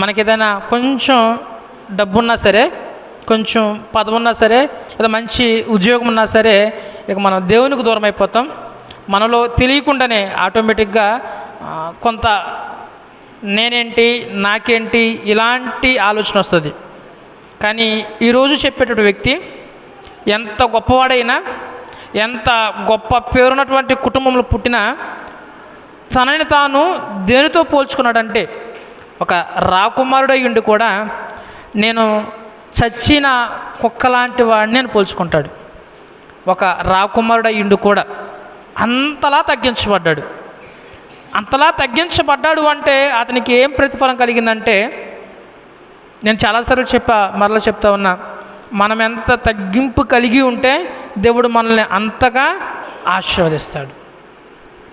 మనకి ఏదైనా కొంచెం డబ్బున్నా సరే కొంచెం పదవున్నా ఉన్నా సరే లేదా మంచి ఉద్యోగం ఉన్నా సరే ఇక మనం దేవునికి దూరం అయిపోతాం. మనలో తెలియకుండానే ఆటోమేటిక్గా కొంత నేనేంటి నాకేంటి ఇలాంటి ఆలోచన వస్తుంది. కానీ ఈరోజు చెప్పేటటువంటి వ్యక్తి ఎంత గొప్పవాడైనా ఎంత గొప్ప పేరున్నటువంటి కుటుంబంలో పుట్టినా తనని తాను దేనితో పోల్చుకున్నాడంటే ఒక రాకుమారుడై ఉండి కూడా నేను చచ్చిన కుక్క లాంటి వాడిని అని పోల్చుకుంటాడు. ఒక రాకుమారుడై ఉండి కూడా అంతలా తగ్గించబడ్డాడు. అంతలా తగ్గించబడ్డాడు అంటే అతనికి ఏం ప్రతిఫలం కలిగిందంటే నేను చాలాసార్లు చెప్పా మరలా చెప్తా ఉన్నా మనం ఎంత తగ్గింపు కలిగి ఉంటే దేవుడు మనల్ని అంతగా ఆశీర్వదిస్తాడు.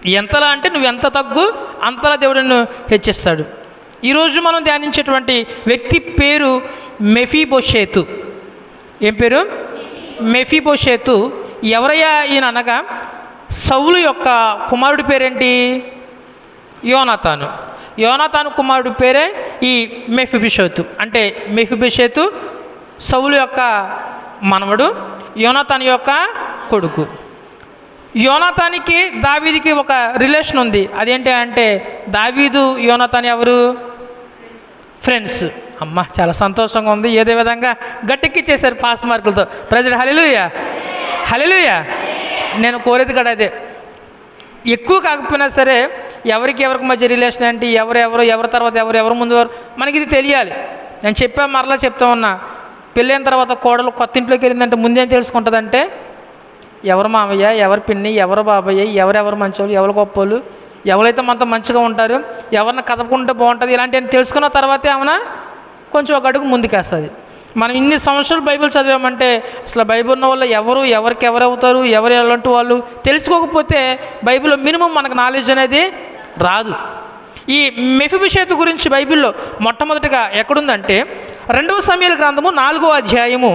ఎంతలా అంటే నువ్వు ఎంత తగ్గు అంతలా దేవుడు నిన్ను హెచ్చిస్తాడు. ఈరోజు మనం ధ్యానించేటువంటి వ్యక్తి పేరు మెఫీబోషేతు. ఏం పేరు? మెఫీబోషేతు. ఎవరయ్యా ఈయన అనగా? సౌలు యొక్క కుమారుడి పేరేంటి? యోనాతాను. యోనాతాను కుమారుడి పేరే ఈ మెఫిబిషేతు. అంటే మెఫిబిషేతు సౌలు యొక్క మనవడు యోనాతాను యొక్క కొడుకు. యోనాతానికి దావీదికి ఒక రిలేషన్ ఉంది. అదేంటి అంటే దావీదు యోనాతాన్ ఎవరు? ఫ్రెండ్స్ అమ్మ చాలా సంతోషంగా ఉంది. ఏదే విధంగా గట్టెక్కిచ్చేశారు పాస్ మార్కులతో. ప్రజలు హలిలుయా హలిలుయా నేను కోరేది కూడా అదే. ఎక్కువ కాకపోయినా సరే ఎవరికి ఎవరికి మధ్య రిలేషన్ ఏంటి ఎవరు ఎవరు ఎవరి తర్వాత ఎవరు ఎవరు ముందు మనకి ఇది తెలియాలి. నేను చెప్పా మరలా చెప్తా ఉన్నా. పెళ్ళైన తర్వాత కోడలు కొత్త ఇంట్లోకి వెళ్ళిందంటే ముందేం తెలుసుకుంటుందంటే ఎవరు మామయ్య ఎవరు పిన్ని ఎవరు బాబయ్య ఎవరెవరు మంచోళ్ళు ఎవరు గొప్పోళ్ళు ఎవరైతే మనతో మంచిగా ఉంటారో ఎవరిని కదపకుంటే బాగుంటుంది ఇలాంటివన్నీ తెలుసుకున్న తర్వాతే ఆమెన కొంచెం ఒక అడుగు ముందుకేస్తుంది. మనం ఇన్ని సంవత్సరాలు బైబిల్ చదివామంటే అసలు బైబిల్ ఉన్న వాళ్ళు ఎవరు ఎవరికి ఎవరు అవుతారు ఎవరు ఎలాంటి వాళ్ళు తెలుసుకోకపోతే బైబిల్లో మినిమం మనకు నాలెడ్జ్ అనేది రాదు. ఈ మెఫిబిషేతు గురించి బైబిల్లో మొట్టమొదటిగా ఎక్కడుందంటే రెండవ సమయాల గ్రంథము నాలుగో అధ్యాయము.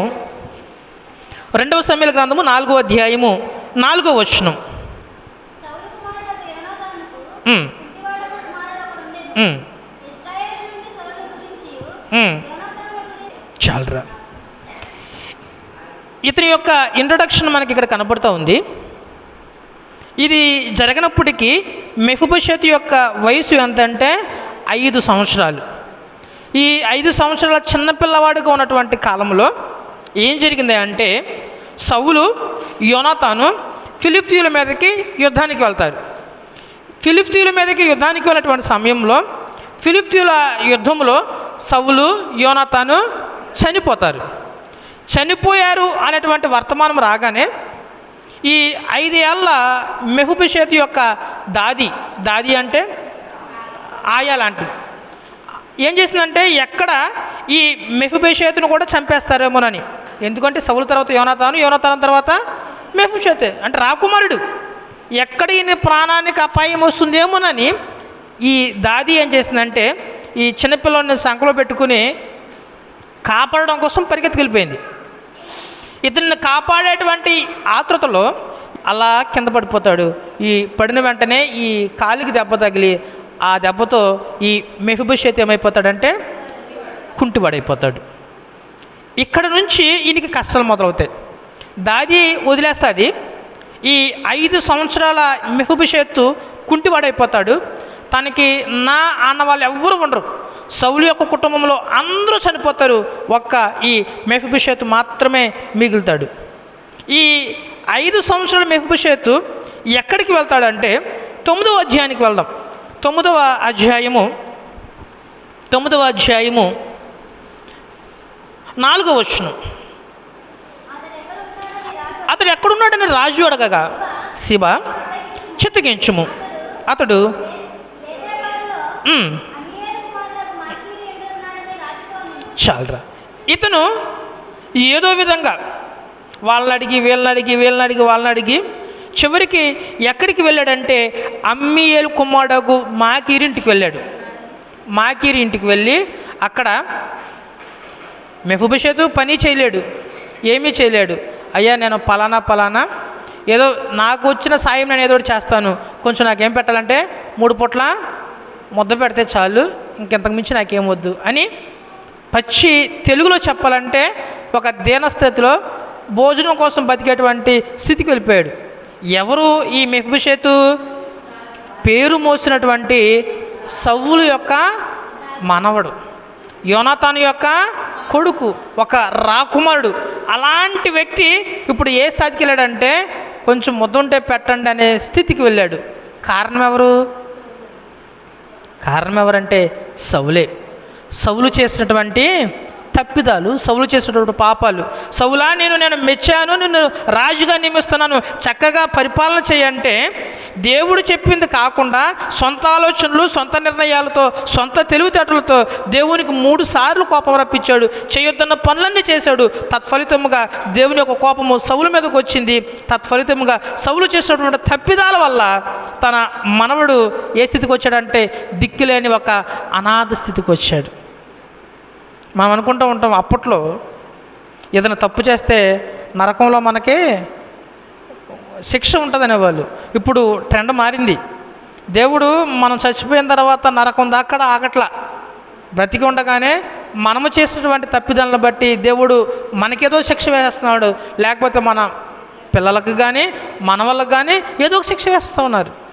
రెండవ సమయాల గ్రంథము నాలుగో అధ్యాయము నాలుగో వచనం సౌలు కుమారుడగు యోనాతానుకు ఉమ్, ఇంటివాడకు కుమారుడొకడు ఉండెను. ఉమ్, ఇశ్రాయేలు నుండి సౌలు గురించియు, ఉమ్. యోనాతాను గురించి చాలరా. ఇతని యొక్క ఇంట్రడక్షన్ మనకి ఇక్కడ కనపడుతూ ఉంది. ఇది జరగనప్పటికీ మెఫుబషత్ యొక్క వయసు ఎంతంటే ఐదు సంవత్సరాలు. ఈ ఐదు సంవత్సరాల చిన్నపిల్లవాడిగా ఉన్నటువంటి కాలంలో ఏం జరిగింది అంటే సవులు యోనాతాను ఫిలిప్తీయుల మీదకి యుద్ధానికి వెళ్తారు. ఫిలిప్తీయుల మీదకి యుద్ధానికి వెళ్ళినటువంటి సమయంలో ఫిలిప్తీయుల యుద్ధంలో సవులు యోనతాను చనిపోతారు. చనిపోయారు అనేటువంటి వర్తమానం రాగానే ఈ ఐదేళ్ళ మెహుబిషేత్ యొక్క దాది దాది అంటే ఆయా లాంటిది. ఏం చేసిందంటే ఎక్కడ ఈ మెఫిబేషేతును కూడా చంపేస్తారేమోనని. ఎందుకంటే సవుల తర్వాత యోనతాను యోనతాను తర్వాత మెఫిబేషేత్ అంటే రాకుమారుడు. ఎక్కడ ఈయన ప్రాణానికి అపాయం వస్తుందేమోనని ఈ దాది ఏం చేసిందంటే ఈ చిన్నపిల్లని సంఖలో పెట్టుకుని కాపాడడం కోసం పరిగెత్తుకెళ్ళిపోయింది. ఇతన్ని కాపాడేటువంటి ఆతృతలో అలా కింద పడిపోతాడు. ఈ పడిన వెంటనే ఈ కాలికి దెబ్బ తగిలి ఆ దెబ్బతో ఈ మెఫిబుషేత్ ఏమైపోతాడంటే కుంటివాడైపోతాడు. ఇక్కడ నుంచి ఈయనకి కష్టాలు మొదలవుతాయి. దాది వదిలేస్తుంది. ఈ ఐదు సంవత్సరాల మెహుబిషేత్తు కుంటివాడైపోతాడు. తనకి నా అన్న వాళ్ళు ఎవ్వరూ ఉండరు. సౌలు యొక్క కుటుంబంలో అందరూ చనిపోతారు. ఒక్క ఈ మెహుబిషేత్ మాత్రమే మిగులుతాడు. ఈ ఐదు సంవత్సరాల మెహబుషేతు ఎక్కడికి వెళ్తాడంటే తొమ్మిదవ అధ్యాయానికి వెళ్దాం. తొమ్మిదవ అధ్యాయము తొమ్మిదవ అధ్యాయము నాలుగవ వచనం. అతడు ఎక్కడున్నాడని రాజు అడగగా శివ చిత్తగించుము అతడు చాలరా. ఇతను ఏదో విధంగా వాళ్ళని అడిగి వీళ్ళని అడిగి వీళ్ళని అడిగి వాళ్ళని అడిగి చివరికి ఎక్కడికి వెళ్ళాడంటే అమ్మియేలు కుమారుడగు మాకీరి ఇంటికి వెళ్ళాడు. మాకీరి ఇంటికి వెళ్ళి అక్కడ మెఫుబిషేతు పని చేయలేడు ఏమీ చేయలేడు. అయ్యా నేను పలానా పలానా. ఏదో నాకు వచ్చిన సాయం నేను ఏదో ఒకటి చేస్తాను. కొంచెం నాకేం పెట్టాలంటే మూడు పూట్ల ముద్ద పెడితే చాలు ఇంకెంతకు మించి నాకేం వద్దు అని పచ్చి తెలుగులో చెప్పాలంటే ఒక దీనస్థితిలో భోజనం కోసం బతికేటువంటి స్థితికి వెళ్ళిపోయాడు. ఎవరు ఈ మెహబుషేతు పేరు మోసినటువంటి సవ్వులు యొక్క మనవడు. యోనాతాను యొక్క కొడుకు ఒక రాకుమారుడు. అలాంటి వ్యక్తి ఇప్పుడు ఏ స్థాయికి వెళ్ళాడంటే కొంచెం ముద్దుంటే పెట్టండి అనే స్థితికి వెళ్ళాడు. కారణం ఎవరు కారణం ఎవరంటే సౌలే. సౌలు చేసినటువంటి తప్పిదాలు సౌలు చేసినటువంటి పాపాలు. సౌలా నేను నేను మెచ్చాను నిన్ను రాజుగా నియమిస్తున్నాను. చక్కగా పరిపాలన చేయంటే దేవుడు చెప్పింది కాకుండా సొంత ఆలోచనలు సొంత నిర్ణయాలతో సొంత తెలివితేటలతో దేవునికి మూడు సార్లు కోపం రప్పించాడు. చేయొద్దన్న పనులన్నీ చేశాడు. తత్ఫలితముగా దేవుని యొక్క కోపము సౌలు మీదకు వచ్చింది. తత్ఫలితముగా సౌలు చేసినటువంటి తప్పిదాల వల్ల తన మనవడు ఏ స్థితికి వచ్చాడంటే దిక్కులేని ఒక అనాథ స్థితికి వచ్చాడు. మనం అనుకుంటూ ఉంటాం అప్పట్లో ఏదైనా తప్పు చేస్తే నరకంలో మనకి శిక్ష ఉంటుందనే వాళ్ళు. ఇప్పుడు ట్రెండ్ మారింది. దేవుడు మనం చచ్చిపోయిన తర్వాత నరకం దాకా ఆగట్లా. బ్రతికి ఉండగానే మనము చేసినటువంటి తప్పిదాలను బట్టి దేవుడు మనకేదో శిక్ష వేస్తున్నాడు. లేకపోతే మన పిల్లలకు కానీ మన వాళ్ళకు కానీ ఏదో ఒక శిక్ష వేస్తూ ఉన్నారు.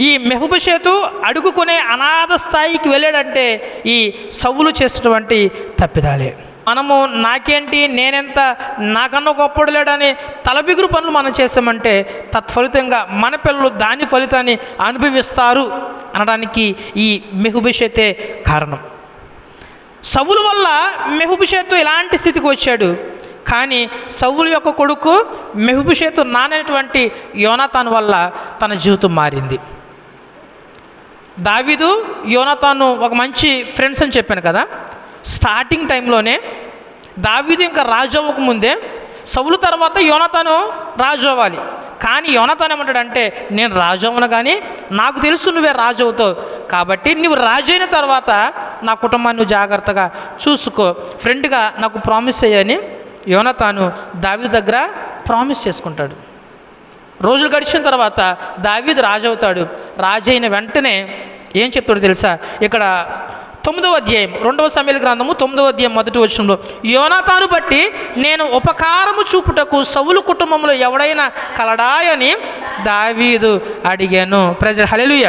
ఈ మెహబుషేతు అడుగుకునే అనాథ స్థాయికి వెళ్ళాడంటే ఈ సవ్వులు చేసినటువంటి తప్పిదాలే. మనము నాకేంటి నేనెంత నాకన్నా గొప్పడు లేడని తలబిగురు పనులు మనం చేసామంటే తత్ఫలితంగా మన పిల్లలు దాని ఫలితాన్ని అనుభవిస్తారు అనడానికి ఈ మెహుబిషేతే కారణం. సవుల వల్ల మెహుబిషేతు ఇలాంటి స్థితికి వచ్చాడు. కానీ సవుల యొక్క కొడుకు మెహుబిషేతు నానైనటువంటి యోనాతాన్ వల్ల తన జీవితం మారింది. దావీదు యోనతాను ఒక మంచి ఫ్రెండ్స్ అని చెప్పాను కదా. స్టార్టింగ్ టైంలోనే దావీదు ఇంకా రాజు అవ్వక ముందే సవులు తర్వాత యోనతాను రాజు అవ్వాలి. కానీ యోనతాను ఏమంటాడంటే నేను రాజు అవ్వను కానీ నాకు తెలుసు నువ్వే రాజు అవుతావు. కాబట్టి నువ్వు రాజు అయిన తర్వాత నా కుటుంబాన్ని జాగ్రత్తగా చూసుకో. ఫ్రెండ్గా నాకు ప్రామిస్ అయ్యని యోనతాను దావి దగ్గర ప్రామిస్ చేసుకుంటాడు. రోజులు గడిచిన తర్వాత దావీదు రాజవుతాడు. రాజైన వెంటనే ఏం చెప్తాడు తెలుసా? ఇక్కడ తొమ్మిదవ అధ్యాయం రెండవ సమయాల గ్రంథము తొమ్మిదవ అధ్యాయం మొదటి వచనంలో యోనాతాను బట్టి నేను ఉపకారము చూపుటకు సవులు కుటుంబంలో ఎవడైనా కలడాయని దావీదు అడిగాను. ప్రజలు హలెలుయ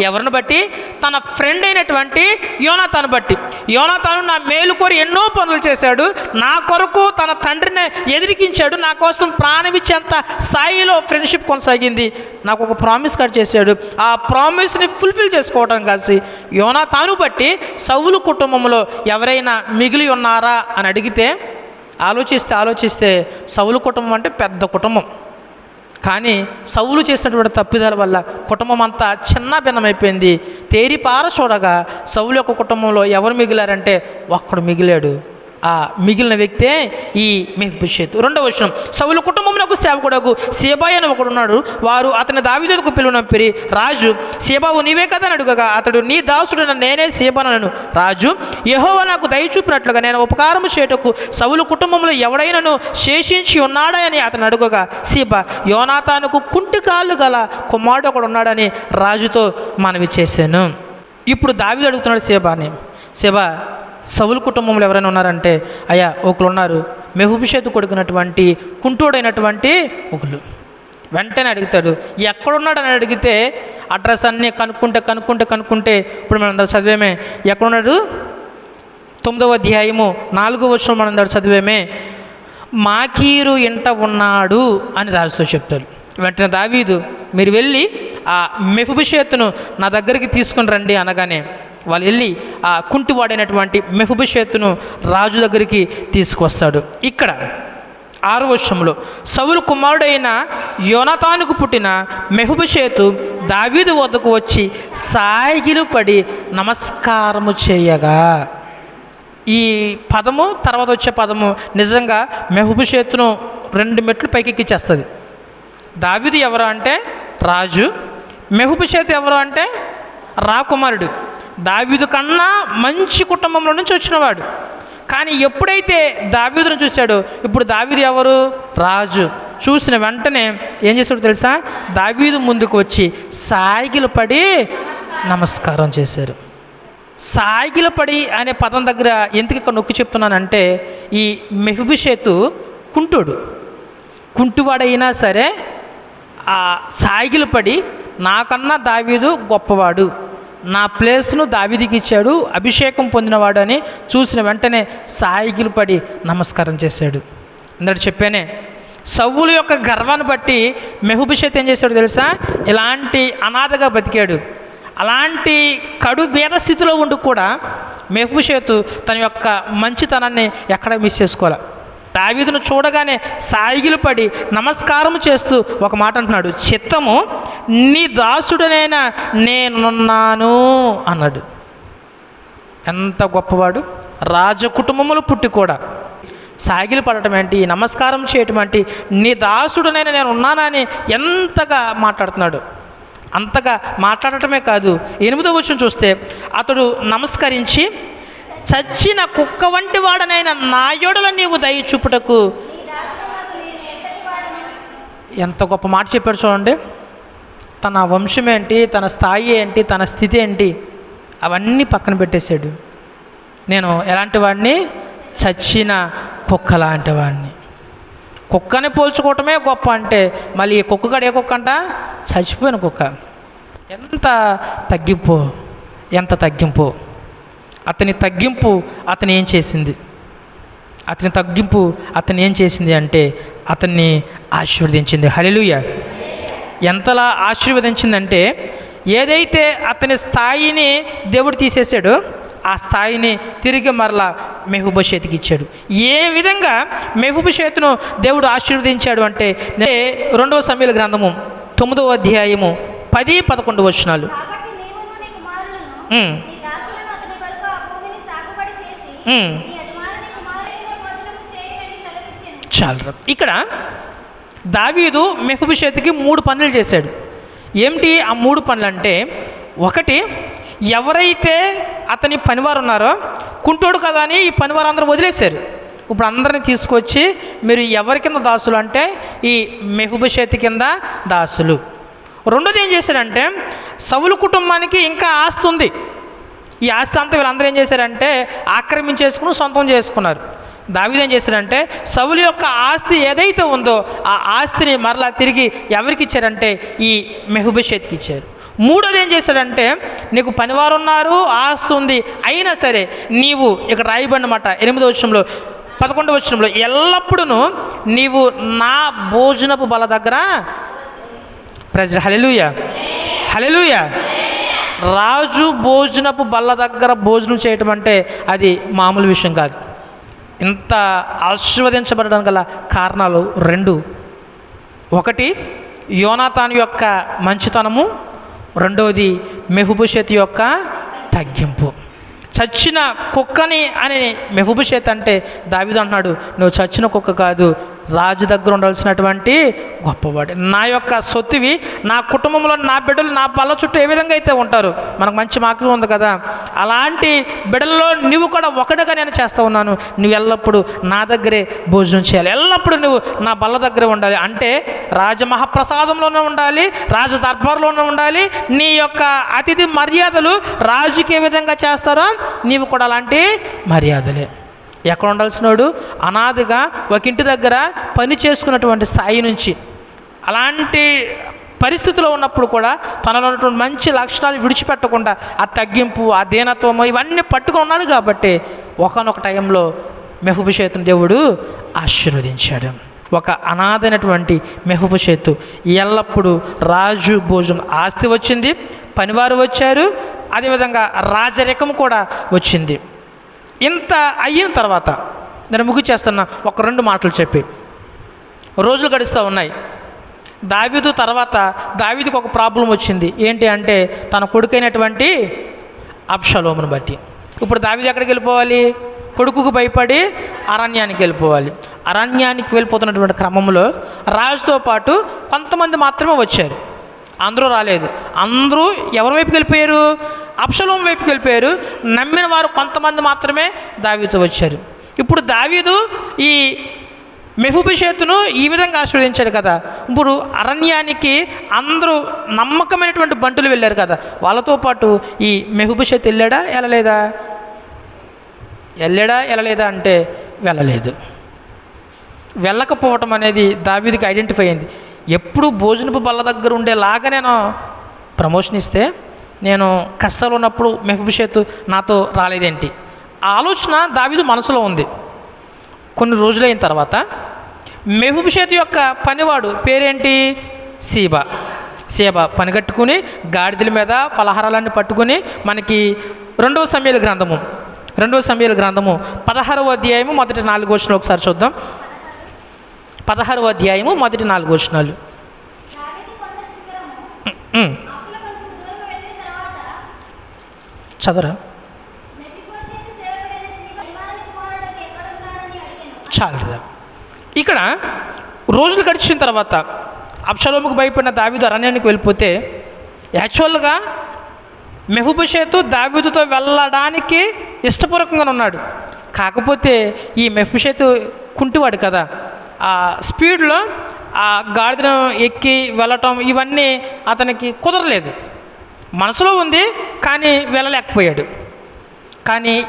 ఎవరిని బట్టి? తన ఫ్రెండ్ అయినటువంటి యోనాతాను బట్టి. యోనాతాను నా మేలు కోరి ఎన్నో పనులు చేశాడు. నా కొరకు తన తండ్రిని ఎదిరికించాడు. నా కోసం ప్రాణమిచ్చేంత స్థాయిలో ఫ్రెండ్షిప్ కొనసాగింది. నాకు ఒక ప్రామిస్ కార్డ్ చేశాడు. ఆ ప్రామిస్ని ఫుల్ఫిల్ చేసుకోవడం కలిసి యోనాతాను బట్టి సౌలు కుటుంబంలో ఎవరైనా మిగిలి ఉన్నారా అని అడిగితే ఆలోచిస్తే ఆలోచిస్తే సౌలు కుటుంబం అంటే పెద్ద కుటుంబం. కానీ సౌలు చేసినటువంటి తప్పిదాల వల్ల కుటుంబం అంతా చిన్న భిన్నమైపోయింది. తేరిపార చూడగా సౌలు యొక్క కుటుంబంలో ఎవరు మిగిలారంటే ఒక్కడు మిగిలాడు. ఆ మిగిలిన వ్యక్తే ఈ మెహబిషేతు రెండవ వచనం సౌలు కుటుంబంలో సేవకుడకు సేబాయి అని ఒకడున్నాడు వారు అతని దావిదకు పిలువనంపిరి రాజు సేబావు నీవే కదా అని అడుగగా అతడు నీ దాసుడు నేనే సేబనను రాజు యహోవ నాకు దయ చూపినట్లుగా నేను ఉపకారం చేయుటకు సౌలు కుటుంబంలో ఎవడైనను శేషించి ఉన్నాడా అని అతను అడుగగా సీబ యోనాతానుకు కుంటి కాళ్ళు గల కుమారుడు ఒకడు ఉన్నాడని రాజుతో మనవి చేశాను. ఇప్పుడు దావిదు అడుగుతున్నాడు సేబాని సేబా సవులు కుటుంబంలో ఎవరైనా ఉన్నారంటే అయ్యా ఒకరు ఉన్నారు మెహుభిషేతు కొడుకున్నటువంటి కుంటోడైనటువంటి ఒకళ్ళు. వెంటనే అడుగుతాడు ఎక్కడున్నాడని అడిగితే అడ్రస్ అన్నీ కనుక్కుంటే కనుక్కుంటే కనుక్కుంటే ఇప్పుడు మనం చదివేమే. ఎక్కడున్నాడు? తొమ్మిదవ అధ్యాయము నాలుగో వచ్చిన మనం అందరూ చదివేమే. మాకీరు ఇంట ఉన్నాడు అని రాజుతో చెప్తాడు. వెంటనే దావీదు మీరు వెళ్ళి ఆ మెఫుభిషేత్తును నా దగ్గరికి తీసుకుని రండి అనగానే వాళ్ళు వెళ్ళి ఆ కుంటివాడైనటువంటి మెఫుభిషేత్తును రాజు దగ్గరికి తీసుకొస్తాడు. ఇక్కడ ఆరు వర్షంలో సౌలు కుమారుడైన యోనతానుకు పుట్టిన మెహుబిషేతు దావీదు వద్దకు వచ్చి సాగిలు పడి నమస్కారము చేయగా. ఈ పదము తర్వాత వచ్చే పదము నిజంగా మెహుబిషేత్తును రెండు మెట్లు పైకెక్కిచ్చేస్తుంది. దావీదు ఎవరు అంటే? రాజు. మెహుబిషేత్ ఎవరు అంటే? రాకుమారుడు దావీదు కన్నా మంచి కుటుంబంలో నుంచి వచ్చినవాడు. కానీ ఎప్పుడైతే దావీదును చూశాడో ఇప్పుడు దావీదు ఎవరు? రాజు. చూసిన వెంటనే ఏం చేశాడు తెలుసా? దావీదు ముందుకు వచ్చి సాయిగిలు పడి నమస్కారం చేశారు. సాగిలపడి అనే పదం దగ్గర ఎందుకు ఇక్కడ నొక్కి చెప్తున్నానంటే ఈ మెహబిషేతు కుంటుడు. కుంటువాడైనా సరే ఆ పడి నాకన్నా దావీదు గొప్పవాడు. నా ప్లేస్ను దావిదికి ఇచ్చాడు అభిషేకం పొందినవాడు అని చూసిన వెంటనే సాయిగిలు పడి నమస్కారం చేశాడు. ఇందడు చెప్పానే సవ్వుల యొక్క గర్వాన్ని బట్టి మెహుభిషేత్ ఏం చేశాడు తెలుసా? ఇలాంటి అనాథగా బతికాడు. అలాంటి కడు భేద స్థితిలో ఉండి కూడా మెహుభిషేత్ తన యొక్క మంచితనాన్ని ఎక్కడ మిస్ చేసుకోవాలి? దావీదును చూడగానే సాయిగిలు పడి నమస్కారం చేస్తూ ఒక మాట అంటున్నాడు. చిత్తము నీ దాసుడనైనా నేనున్నాను అన్నాడు. ఎంత గొప్పవాడు. రాజకుటుంబములు పుట్టి కూడా సాగిలు పడటం ఏంటి నమస్కారం చేయటం ఏంటి? నీ దాసుడునైనా నేను ఉన్నానని ఎంతగా మాట్లాడుతున్నాడు. అంతగా మాట్లాడటమే కాదు ఎనిమిదో వచ్చిన చూస్తే అతడు నమస్కరించి చచ్చిన కుక్క వంటి వాడనైన నా నీవు దయ చూపుటకు. ఎంత గొప్ప మాట చెప్పాడు చూడండి. తన వంశం ఏంటి తన స్థాయి ఏంటి తన స్థితి ఏంటి అవన్నీ పక్కన పెట్టేశాడు. నేను ఎలాంటి వాడిని? చచ్చిన కుక్క లాంటి వాడిని. కుక్కని పోల్చుకోవటమే గొప్ప అంటే మళ్ళీ ఈ కుక్కగాడు ఏ కుక్క అంట? చచ్చిపోయిన కుక్క. ఎంత తగ్గింపు ఎంత తగ్గింపు. అతని తగ్గింపు అతను ఏం చేసింది? అతని తగ్గింపు అతను ఏం చేసింది అంటే అతన్ని ఆశీర్వదించింది. హల్లెలూయా. ఎంతలా ఆశీర్వదించిందంటే ఏదైతే అతని స్థాయిని దేవుడు తీసేసాడో ఆ స్థాయిని తిరిగి మరలా మెహబూబషేతికి ఇచ్చాడు. ఏ విధంగా మెహబూబషేతును దేవుడు ఆశీర్వదించాడు అంటే నే- రెండవ సమయాల గ్రంథము తొమ్మిదవ అధ్యాయము పది పదకొండు వచనాలు కాబట్టి నీవును నీ కుమారులను ఉమ్, నీ దాసులను అతని కొరకు ఆ భూమిని సాగుబడి చేసి ఉమ్. నీ యజమానుని కుమారులైన భోజనము చేయమని సెలవిచ్చాను చాలా ఇక్కడ దావీదు మెహబుషేత్కి మూడు పనులు చేశాడు. ఏమిటి ఆ మూడు పనులు అంటే ఒకటి ఎవరైతే అతని పనివారు ఉన్నారో కుంటోడు కదా అని ఈ పనివారు అందరూ వదిలేశారు. ఇప్పుడు అందరిని తీసుకొచ్చి మీరు ఎవరి కింద దాసులు అంటే ఈ మెహబుషేత్ కింద దాసులు. రెండోది ఏం చేశాడంటే సవులు కుటుంబానికి ఇంకా ఆస్తుంది ఈ ఆస్తి అంతా వీళ్ళందరూ ఏం చేశారంటే ఆక్రమించేసుకుని సొంతం చేసుకున్నారు. దావీదు ఏం చేశారంటే సవులు యొక్క ఆస్తి ఏదైతే ఉందో ఆ ఆస్తిని మరలా తిరిగి ఎవరికి ఇచ్చారంటే ఈ మెహబుషేత్కి ఇచ్చారు. మూడోది ఏం చేశాడంటే నీకు పనివారు ఉన్నారు ఆస్తి ఉంది అయినా సరే నీవు ఇక్కడ రాయబడినమాట. ఎనిమిదో వచ్చంలో పదకొండవ వచ్చంలో ఎల్లప్పుడూ నీవు నా భోజనపు బల దగ్గర ప్రజ హలెలుయ హలెలుయ రాజు భోజనపు బల్ల దగ్గర భోజనం చేయటం అంటే అది మామూలు విషయం కాదు. ఇంత ఆశీర్వదించబడడానికి గల కారణాలు రెండు. ఒకటి యోనాతాన్ యొక్క మంచితనము. రెండవది మెహుబుషేత్ యొక్క తగ్గింపు. చచ్చిన కుక్కని అని మెహుబుషేత్ అంటే దావిదు అంటున్నాడు నువ్వు చచ్చిన కుక్క కాదు రాజు దగ్గర ఉండాల్సినటువంటి గొప్పవాడు. నా యొక్క సొత్తువి నా కుటుంబంలో నా బిడ్డలు నా బల్ల చుట్టూ ఏ విధంగా అయితే ఉంటారు? మనకు మంచి మాకు ఉంది కదా? అలాంటి బిడ్డల్లో నువ్వు కూడా ఒకటిగా నేను చేస్తూ ఉన్నాను. నువ్వు ఎల్లప్పుడూ నా దగ్గరే భోజనం చేయాలి. ఎల్లప్పుడూ నువ్వు నా బల్ల దగ్గరే ఉండాలి. అంటే రాజమహాప్రసాదంలోనే ఉండాలి రాజ దర్బార్లోనే ఉండాలి. నీ యొక్క అతిథి మర్యాదలు రాజుకి ఏ విధంగా చేస్తారో నీవు కూడా అలాంటి మర్యాదలే. ఎక్కడ ఉండాల్సినోడు అనాథగా ఒక ఇంటి దగ్గర పని చేసుకున్నటువంటి స్థాయి నుంచి. అలాంటి పరిస్థితిలో ఉన్నప్పుడు కూడా తనలో ఉన్నటువంటి మంచి లక్షణాలు విడిచిపెట్టకుండా ఆ తగ్గింపు ఆ దీనత్వము ఇవన్నీ పట్టుకుని ఉన్నాడు కాబట్టి ఒకనొక టైంలో మెహబుషేతుని దేవుడు ఆశీర్వదించాడు. ఒక అనాథైనటువంటి మెహబుషేతు ఎల్లప్పుడూ రాజు భోజనం ఆస్తి వచ్చింది పనివారు వచ్చారు అదేవిధంగా రాజరికం కూడా వచ్చింది. ఇంత అయిన తర్వాత నేను ముగిచేస్తున్న ఒక రెండు మాటలు చెప్పి. రోజులు గడుస్తూ ఉన్నాయి. దావీదు తర్వాత దావీదుకు ఒక ప్రాబ్లం వచ్చింది. ఏంటి అంటే తన కొడుకైనటువంటి అప్షలోమును బట్టి. ఇప్పుడు దావీదు ఎక్కడికి వెళ్ళిపోవాలి? కొడుకుకు భయపడి అరణ్యానికి వెళ్ళిపోవాలి. అరణ్యానికి వెళ్ళిపోతున్నటువంటి క్రమంలో రాజుతో పాటు కొంతమంది మాత్రమే వచ్చారు. అందరూ రాలేదు. అందరూ ఎవరి వైపుకి వెళ్ళిపోయారు? అప్షలోం వైపుకి వెళ్ళిపోయారు. నమ్మిన వారు కొంతమంది మాత్రమే దావీతో వచ్చారు. ఇప్పుడు దావీదు ఈ మెహుబిషేతును ఈ విధంగా ఆశీర్వదించాడు కదా. ఇప్పుడు అరణ్యానికి అందరూ నమ్మకమైనటువంటి బంటులు వెళ్ళారు కదా. వాళ్ళతో పాటు ఈ మెహుబిషేత్ వెళ్ళాడా? వెళ్ళలేదా? వెళ్ళాడా? వెళ్ళలేదా అంటే వెళ్ళలేదు. వెళ్ళకపోవటం అనేది దావీదికి ఐడెంటిఫై అయింది. ఎప్పుడు భోజనపు బల్ల దగ్గర ఉండేలాగా నేను ప్రమోషన్ ఇస్తే నేను కష్టాలు ఉన్నప్పుడు మెహబుషేత్ నాతో రాలేదేంటి? ఆలోచన దావిదు మనసులో ఉంది. కొన్ని రోజులైన తర్వాత మెహబుషేత్ యొక్క పనివాడు పేరేంటి? సీబా. సీబా పనిగట్టుకుని గాడిదల మీద ఫలహారాలన్నీ పట్టుకుని మనకి రెండవ సమయాల గ్రంథము రెండవ సమయాల గ్రంథము పదహారవ అధ్యాయము మొదటి నాలుగు వచ్చిన ఒకసారి చూద్దాం. పదహారవ అధ్యాయము మొదటి నాలుగు వచనాలు. చదరా చాలరా. ఇక్కడ రోజులు గడిచిన తర్వాత అప్షలోముకు భయపడిన దావీదు అరణ్యానికి వెళ్ళిపోతే యాక్చువల్గా మెహబుషేతు దావీదుతో వెళ్ళడానికి ఇష్టపూర్వకంగా ఉన్నాడు. కాకపోతే ఈ మెహబుషేతు కుంటివాడు కదా ఆ స్పీడ్లో ఆ గాడిదను ఎక్కి వెళ్ళటం ఇవన్నీ అతనికి కుదరలేదు. మనసులో ఉంది కానీ వెళ్ళలేకపోయాడు. కానీ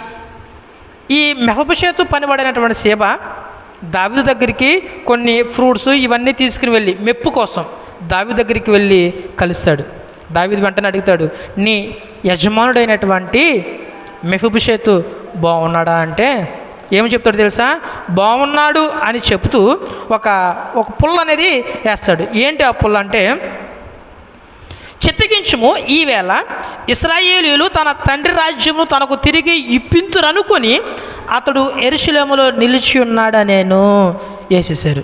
ఈ మెహబుషేతు పనిపడినటువంటి సేవ దావిదు దగ్గరికి కొన్ని ఫ్రూట్స్ ఇవన్నీ తీసుకుని వెళ్ళి మెప్పు కోసం దావి దగ్గరికి వెళ్ళి కలుస్తాడు. దావిది వెంటనే అడుగుతాడు నీ యజమానుడైనటువంటి మెహబుషేతు బాగున్నాడా అంటే ఏమి చెప్తాడు తెలుసా? బాగున్నాడు అని చెప్తూ ఒక ఒక పుల్ల అనేది వేస్తాడు. ఏంటి ఆ పుల్ల అంటే చిత్తగించుము ఈవేళ ఇస్రాయేలీలు తన తండ్రి రాజ్యము తనకు తిరిగి ఇప్పింతురనుకొని అతడు ఎరుశలేములో నిలిచి ఉన్నాడా నేను? వేసేసారు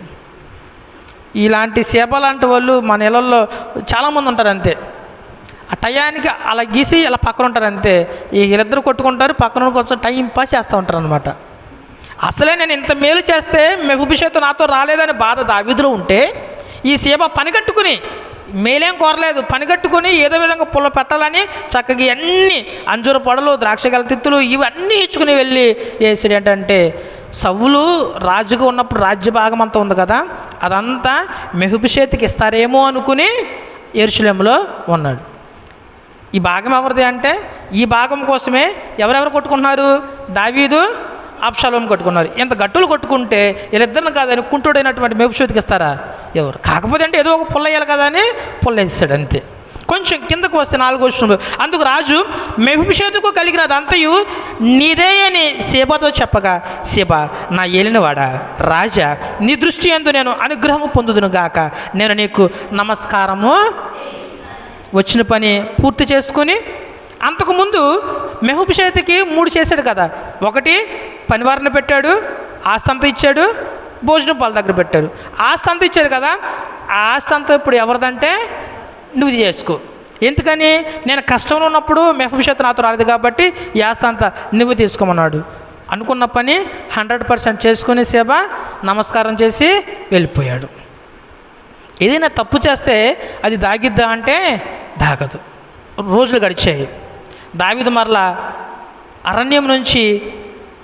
ఇలాంటి సేప లాంటి వాళ్ళు మన ఇళ్ళల్లో చాలామంది ఉంటారు అంతే ఆ టయానికి అలా గీసి అలా పక్కన ఉంటారు అంతే ఈ వీళ్ళిద్దరు కొట్టుకుంటారు పక్కన కొంచెం టైం పాస్ చేస్తూ ఉంటారు అనమాట అసలే నేను ఇంత మేలు చేస్తే మెహుభిషేత్ నాతో రాలేదని బాధ దావిదులో ఉంటే ఈ సేవ పనిగట్టుకుని మేలేం కోరలేదు పనిగట్టుకుని ఏదో విధంగా పుల్ల పెట్టాలని చక్కగా అన్ని అంజూర పొడలు ద్రాక్ష గలతిత్తులు ఇవన్నీ ఇచ్చుకుని వెళ్ళి వేసాడు ఏంటంటే సవ్వులు రాజుగా ఉన్నప్పుడు రాజ్య భాగం అంతా ఉంది కదా అదంతా మెహుభిషేత్కి ఇస్తారేమో అనుకుని ఎరుశలేంలో ఉన్నాడు. ఈ భాగం ఎవరిది అంటే ఈ భాగం కోసమే ఎవరెవరు కొట్టుకుంటున్నారు? దావీదు అప్షాలోం కొట్టుకున్నారు. ఇంత గట్టులు కొట్టుకుంటే వీళ్ళిద్దరిని కాదని కుంటుడైనటువంటి మెబుషోతికి ఇస్తారా? ఎవరు? కాకపోతే అంటే ఏదో ఒక పుల్లయ్యాలి కదా అని పుల్ల వేసాడు అంతే. కొంచెం కిందకు వస్తే నాలుగు వచ్చినప్పుడు అందుకు రాజు మెహుషేతుకు కలిగినది అంతయు నీదే అని సేబతో చెప్పగా సేబ నా ఏలినవాడా? రాజా నీ దృష్టి ఎందు నేను అనుగ్రహము పొందుదును గాక. నేను నీకు నమస్కారము వచ్చిన పని పూర్తి చేసుకొని అంతకుముందు మెహబుషేతికి మూడు చేశాడు కదా. ఒకటి పనివారిని పెట్టాడు ఆస్తంత ఇచ్చాడు భోజనం పాల దగ్గర పెట్టాడు. ఆస్తంత ఇచ్చాడు కదా ఆ ఆస్తంత ఇప్పుడు ఎవరిదంటే నువ్వు చేసుకో. ఎందుకని? నేను కష్టంలో ఉన్నప్పుడు మెహబుషేత్ నాతో రాలేదు కాబట్టి ఈ ఆస్తంత నువ్వు తీసుకోమన్నాడు. అనుకున్న పని హండ్రెడ్ పర్సెంట్ చేసుకుని సేవ నమస్కారం చేసి వెళ్ళిపోయాడు. ఏదైనా తప్పు చేస్తే అది దాగిద్దా అంటే దాగదు. రోజులు గడిచాయి. దావిదు మరలా అరణ్యం నుంచి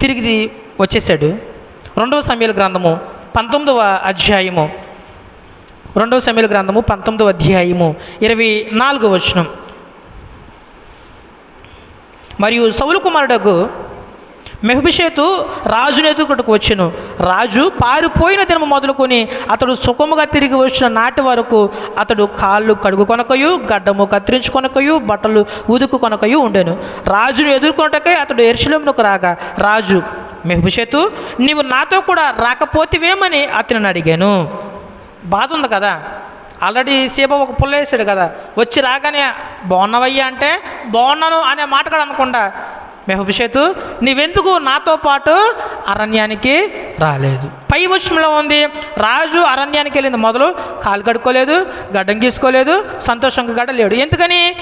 తిరిగి వచ్చేసాడు. రెండవ సమయాల గ్రంథము పంతొమ్మిదవ అధ్యాయము. రెండవ సమయాల గ్రంథము పంతొమ్మిదవ అధ్యాయము ఇరవై నాలుగవ వచనం. మరియు సౌలు కుమారుడకు మెహబిషేతు రాజును ఎదుగుటకు వచ్చెను. రాజు పారిపోయిన దినము మొదలుకొని అతడు సుఖముగా తిరిగి వచ్చిన నాటి వరకు అతడు కాళ్ళు కడుగు కొనకయు గడ్డము కత్తిరించుకొనకయు బట్టలు ఉదుకు కొనకయు ఉండెను. రాజును ఎదుర్కొనటకై అతడు ఎరుశలంలోకి రాగా రాజు మెహబిషేతు నీవు నాతో కూడా రాకపోతేవేమని అతనిని అడిగాను. బాధ ఉంది కదా? ఆల్రెడీ సేప ఒక పుల్ల వేసాడు కదా? వచ్చి రాగానే బాగున్నావయ్యా అంటే బాగున్నాను అనే మాట కూడా అనకుండా మెహబిషేతు నీవెందుకు నాతో పాటు అరణ్యానికి రాలేదు? పై వచనంలో ఉంది. రాజు అరణ్యానికి వెళ్ళింది మొదలు. కాలు కడుక్కోలేదు గడ్డం గీసుకోలేదు సంతోషంగా గడలేడు. ఎందుకని?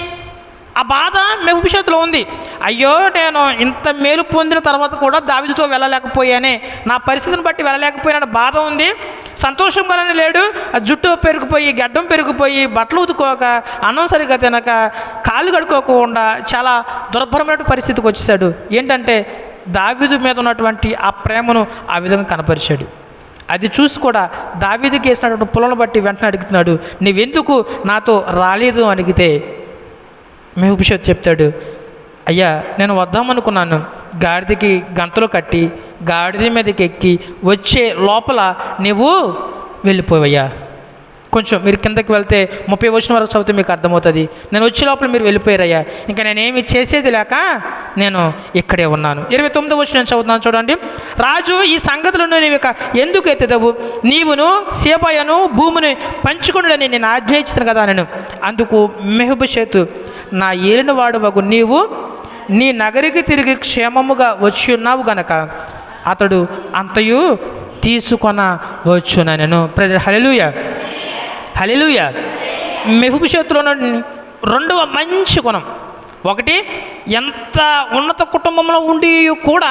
ఆ బాధ మెహబిషత్తులో ఉంది. అయ్యో నేను ఇంత మేలు పొందిన తర్వాత కూడా దావిదితో వెళ్ళలేకపోయానే. నా పరిస్థితిని బట్టి వెళ్ళలేకపోయిన బాధ ఉంది. సంతోషంగానే లేడు. ఆ జుట్టు పెరిగిపోయి గడ్డం పెరిగిపోయి బట్టలు ఉతుకోక అన్నం సరిగ్గా తినక కాలు కడుక్కోకుండా చాలా దుర్భరమైన పరిస్థితికి వచ్చేసాడు ఏంటంటే దావిదు మీద ఉన్నటువంటి ఆ ప్రేమను ఆ విధంగా కనపరిచాడు. అది చూసి కూడా దావీదుకి వేసినటువంటి పొలను బట్టి వెంటనే అడుగుతున్నాడు నీవెందుకు నాతో రాలేదు? అడిగితే అడిగితే మెహబూషత్ చెప్తాడు అయ్యా నేను వద్దామనుకున్నాను. గాడిదకి గంతలు కట్టి గాడిద మీదకి ఎక్కి వచ్చే లోపల నువ్వు వెళ్ళిపోవయ్యా. కొంచెం మీరు కిందకి వెళ్తే ముప్పై వచ్చిన వరకు చదివితే మీకు అర్థమవుతుంది. నేను వచ్చే లోపల మీరు వెళ్ళిపోయారయ్యా. ఇంకా నేనేమి చేసేది లేక నేను ఇక్కడే ఉన్నాను. ఇరవై తొమ్మిది వచ్చి నేను చదువుతున్నాను చూడండి. రాజు ఈ సంగతులను నీవు ఇక ఎందుకు ఎత్తుదవు నీవును సేపయ్యను భూమిని పంచుకుని నేను ఆజ్ఞ ఇచ్చిన కదా నేను. అందుకు మెహబుషేతు నా ఏలిన వాడు వగు నీవు నీ నగరికి తిరిగి క్షేమముగా వచ్చి ఉన్నావు గనక. అతడు అంతయు తీసుకొన వచ్చున నేను ప్రజలు హలెలుయ హలెలుయ చేతిలో రెండవ మంచి గుణం. ఒకటి ఎంత ఉన్నత కుటుంబంలో ఉండి కూడా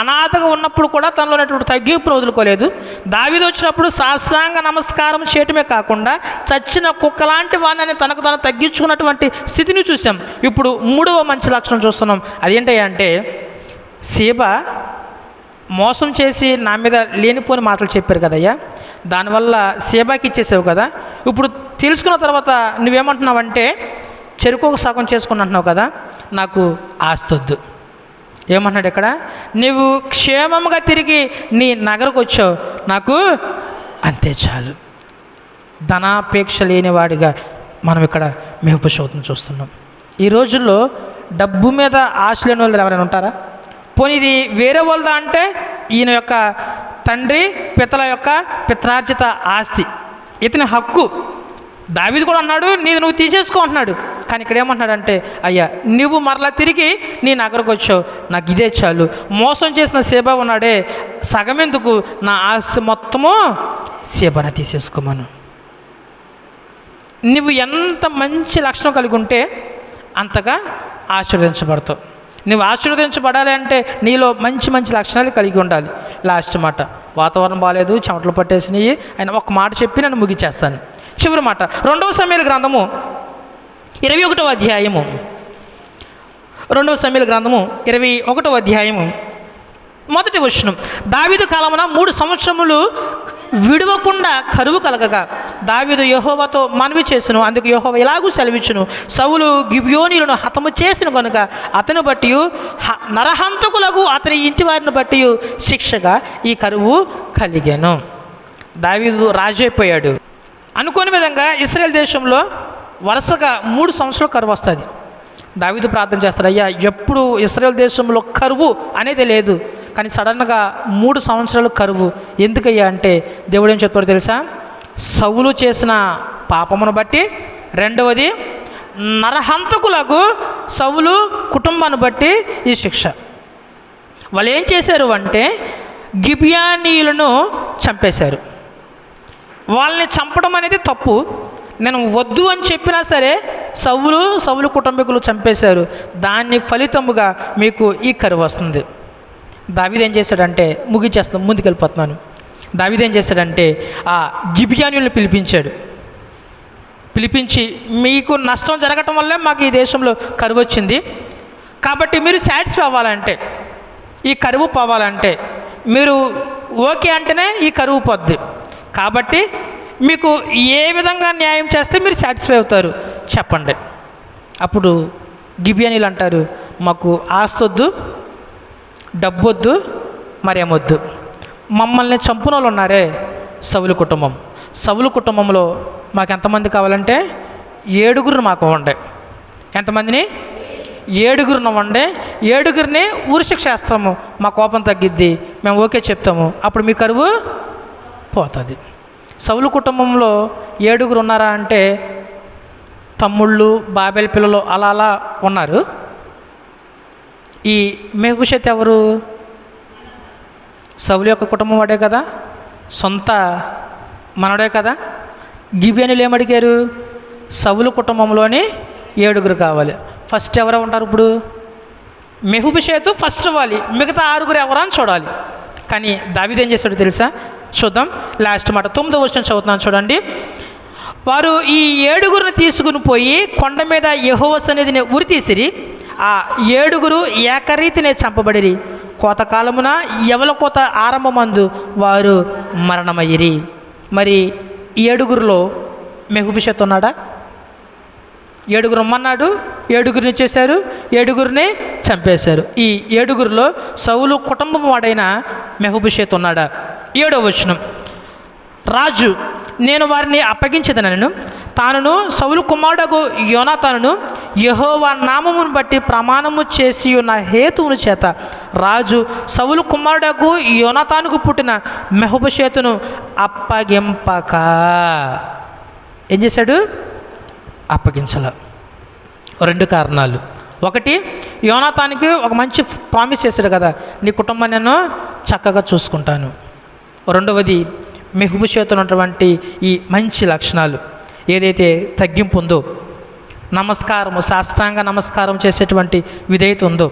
అనాథగా ఉన్నప్పుడు కూడా తనలో ఉన్నటువంటి తగ్గింపును వదులుకోలేదు. దావిది వచ్చినప్పుడు శాస్త్రాంగ నమస్కారం చేయటమే కాకుండా చచ్చిన కుక్కలాంటి వాడిని తనకు తన తగ్గించుకున్నటువంటి స్థితిని చూసాం ఇప్పుడు మూడవ మంచి లక్షణం చూస్తున్నాం. అదేంటంటే సీబ మోసం చేసి నా మీద లేనిపోని మాటలు చెప్పారు కదయ్యా? దానివల్ల సేబాకి ఇచ్చేసావు కదా? ఇప్పుడు తెలుసుకున్న తర్వాత నువ్వేమంటున్నావంటే చెరుకు ఒక సగం చేసుకుని అంటున్నావు కదా? నాకు ఆస్తొద్దు ఏమంటున్నాడు ఇక్కడ? నువ్వు క్షేమంగా తిరిగి నీ నగరకు వచ్చావు. నాకు అంతే చాలు. ధనాపేక్ష లేనివాడిగా మనం ఇక్కడ మేపుశోతం చూస్తున్నాం. ఈ రోజుల్లో డబ్బు మీద ఆశ లేని వాళ్ళు ఎవరైనా ఉంటారా? పోనీ ఇది వేరే వాళ్ళదా అంటే ఈయన యొక్క తండ్రి పితల యొక్క పిత్రార్జిత ఆస్తి. ఇతని హక్కు. దావిది కూడా అన్నాడు నీది నువ్వు తీసేసుకో అంటున్నాడు. కానీ ఇక్కడ ఏమంటున్నాడంటే అయ్యా నువ్వు మరలా తిరిగి నీ నగరకు వచ్చావు. నాకు ఇదే చాలు. మోసం చేసిన సేబ ఉన్నాడే. సగం ఎందుకు? నా ఆస్తి మొత్తము సేబన తీసేసుకోమను. నువ్వు ఎంత మంచి లక్షణం కలిగి ఉంటే అంతగా ఆశీర్వదించబడతావు. నువ్వు ఆశీర్వదించబడాలి అంటే నీలో మంచి మంచి లక్షణాలు కలిగి ఉండాలి. లాస్ట్ మాట వాతావరణం బాగాలేదు చెమటలు పట్టేసినాయి ఆయన ఒక మాట చెప్పి నన్ను ముగిచేస్తాను చివరి మాట రెండవ సమయాల గ్రంథము ఇరవై ఒకటవ అధ్యాయము. రెండవ సమయాల గ్రంథము ఇరవై ఒకటవ అధ్యాయము. మొదటి వచనం దావీదు కాలమున మూడు సంవత్సరములు విడవకుండా కరువు కలగగా. దావిదు యహోవతో మనవి చేసును అందుకు యహోవ ఇలాగూ సెలవిచ్చును. సవులు గిబ్యోనీలను హతము చేసిన కనుక అతను బట్టి హ- నరహంతకులకు అతని ఇంటి వారిని బట్టి శిక్షగా ఈ కరువు కలిగాను. దావీదు రాజైపోయాడు అనుకోని విధంగా ఇస్రాయల్ దేశంలో వరుసగా మూడు సంవత్సరాలు కరువు వస్తుంది. దావీదు ప్రార్థన చేస్తాడు అయ్యా ఎప్పుడు ఇస్రాయల్ దేశంలో కరువు అనేది లేదు. కానీ సడన్గా మూడు సంవత్సరాలు కరువు. ఎందుకయ్యా అంటే దేవుడు ఏం చెప్తాడో తెలుసా? సవులు చేసిన పాపమును బట్టి రెండవది నరహంతకులకు సవులు కుటుంబాన్ని బట్టి ఈ శిక్ష. వాళ్ళు ఏం చేశారు అంటే గిబియానీయులను చంపేశారు. వాళ్ళని చంపడం అనేది తప్పు. నేను వద్దు అని చెప్పినా సరే సవులు సవులు కుటుంబీకులు చంపేశారు. దాన్ని ఫలితముగా మీకు ఈ కరువు వస్తుంది. దావిది ఏం చేశాడంటే ముగిచేస్తాం ముందుకెళ్ళిపోతున్నాను. దావిది ఏం చేశాడంటే ఆ గిబియానీయులను పిలిపించాడు. పిలిపించి మీకు నష్టం జరగటం వల్లే మాకు ఈ దేశంలో కరువు వచ్చింది. కాబట్టి మీరు సాటిస్ఫై అవ్వాలంటే ఈ కరువు పోవాలంటే మీరు ఓకే అంటేనే ఈ కరువు పోద్ది. కాబట్టి మీకు ఏ విధంగా న్యాయం చేస్తే మీరు సాటిస్ఫై అవుతారు చెప్పండి. అప్పుడు గిబియానీలు అంటారు మాకు ఆస్తొద్దు డబ్బొద్దు మరేమొద్దు మమ్మల్ని చంపున వాళ్ళు ఉన్నారే సవులు కుటుంబం. సవులు కుటుంబంలో మాకు ఎంతమంది కావాలంటే ఏడుగురు మాకు ఉండే ఎంతమందిని? ఏడుగురున ఉండే ఏడుగురిని ఊరి శిక్ష వేస్తాము. మా కోపం తగ్గిద్ది. మేము ఓకే చెప్తాము. అప్పుడు మీ కరువు పోతుంది. సవులు కుటుంబంలో ఏడుగురు ఉన్నారా అంటే తమ్ముళ్ళు బాబేల పిల్లలు అలా అలా ఉన్నారు. ఈ మెహబుషత్ ఎవరు? సౌలు యొక్క కుటుంబం వాడే కదా? సొంత మనడే కదా? గిబియనులు ఏమడిగారు సవులు కుటుంబంలోని ఏడుగురు కావాలి. ఫస్ట్ ఎవరు ఉంటారు ఇప్పుడు? మెహుబిషేతు ఫస్ట్ ఇవ్వాలి మిగతా ఆరుగురు ఎవరా అని చూడాలి. కానీ దావిదేం చేశాడు చేశాడో తెలుసా? చూద్దాం. లాస్ట్ మాట. తొమ్మిదో వచ్చిన చదువుతున్నాను చూడండి. వారు ఈ ఏడుగురిని తీసుకుని పోయి కొండ మీద యహోవ సన్నిధిని ఉరి తీసిరి. ఆ ఏడుగురు ఏకరీతినే చంపబడిరి. కోతకాలమున ఎవల కోత ఆరంభమందు వారు మరణమయ్యిరి. మరి ఏడుగురులో ఏడుగురిలో మెహుబిషత్ ఉన్నాడా? ఏడుగురు రమ్మన్నాడు ఏడుగురిని చేశారు ఏడుగురిని చంపేశారు. ఈ ఏడుగురిలో సౌలు కుటుంబం వాడైన మెహుభిషేత్ ఉన్నాడా? ఏడో వచనం. రాజు నేను వారిని అప్పగించదనను. తానును సౌలు కుమారుడకు యోనాతానును యహోవా నామమును బట్టి ప్రమాణము చేసి ఉన్న హేతువును చేత రాజు సౌలు కుమారుడకు యోనతానుకు పుట్టిన మెహబుషేతును అప్పగింపక. ఏం చేశాడు? అప్పగించల. రెండు కారణాలు. ఒకటి యోనాతానికి ఒక మంచి ప్రామిస్ చేశాడు కదా నీ కుటుంబాన్ని నేను చక్కగా చూసుకుంటాను. రెండవది మెహబుషేతు ఉన్నటువంటి ఈ మంచి లక్షణాలు. ఏదైతే తగ్గింపు ఉందో నమస్కారము సాష్టాంగ నమస్కారం చేసేటువంటి విధేయత ఉందో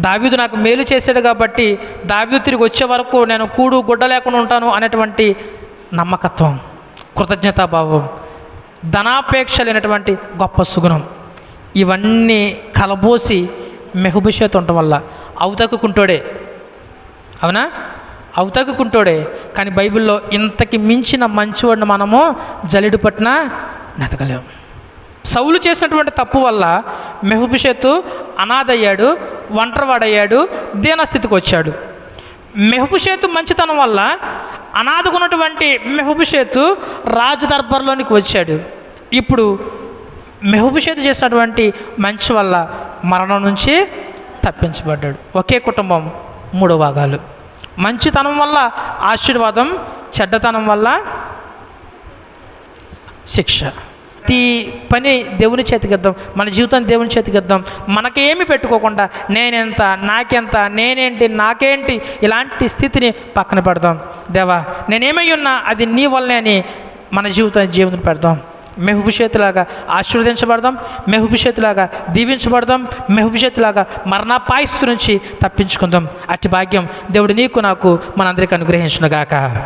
దావీదు నాకు మేలు చేశాడు కాబట్టి దావీదు తిరిగి వచ్చే వరకు నేను కూడు గుడ్డ లేకుండా ఉంటాను అనేటువంటి నమ్మకత్వం కృతజ్ఞతాభావం ధనాపేక్ష లేనటువంటి గొప్ప సుగుణం. ఇవన్నీ కలబోసి మెహబుషేత్ ఉండటం వల్ల అవతకుకుంటోడే. అవునా? అవతగుకుంటోడే కానీ బైబిల్లో ఇంతకి మించిన మంచివాడిని మనము జలిడు పట్టిన నెతకలేము సౌలు చేసినటువంటి తప్పు వల్ల మెహబుషేతు అనాథయ్యాడు ఒంటరివాడయ్యాడు దీనస్థితికి వచ్చాడు. మెహబుషేతు మంచితనం వల్ల అనాథకున్నటువంటి మెహబుషేతు రాజు దర్బార్లోనికి వచ్చాడు. ఇప్పుడు మెహబుషేతు చేసినటువంటి మంచి వల్ల మరణం నుంచి తప్పించబడ్డాడు. ఒకే కుటుంబం మూడు భాగాలు. మంచితనం వల్ల ఆశీర్వాదం చెడ్డతనం వల్ల శిక్ష. ప్రతి పని దేవుని చేతికిద్దాం మన జీవితం దేవుని చేతికిద్దాం మనకేమి పెట్టుకోకుండా నేనెంత నాకెంత నేనేంటి నాకేంటి ఇలాంటి స్థితిని పక్కన పెడదాం. దేవా నేనేమై ఉన్నా అది నీ వల్లనే అని మన జీవితం జీవితం పెడదాం. మెహబుషేతులాగా ఆశీర్వదించబడదాం మెహబుషేతులాగా దీవించబడదాం మెహబుషేతులాగా మరణాపాయస్తు నుంచి తప్పించుకుందాం. అట్టి భాగ్యం దేవుడు నీకు నాకు మనందరికీ అనుగ్రహించునుగాక.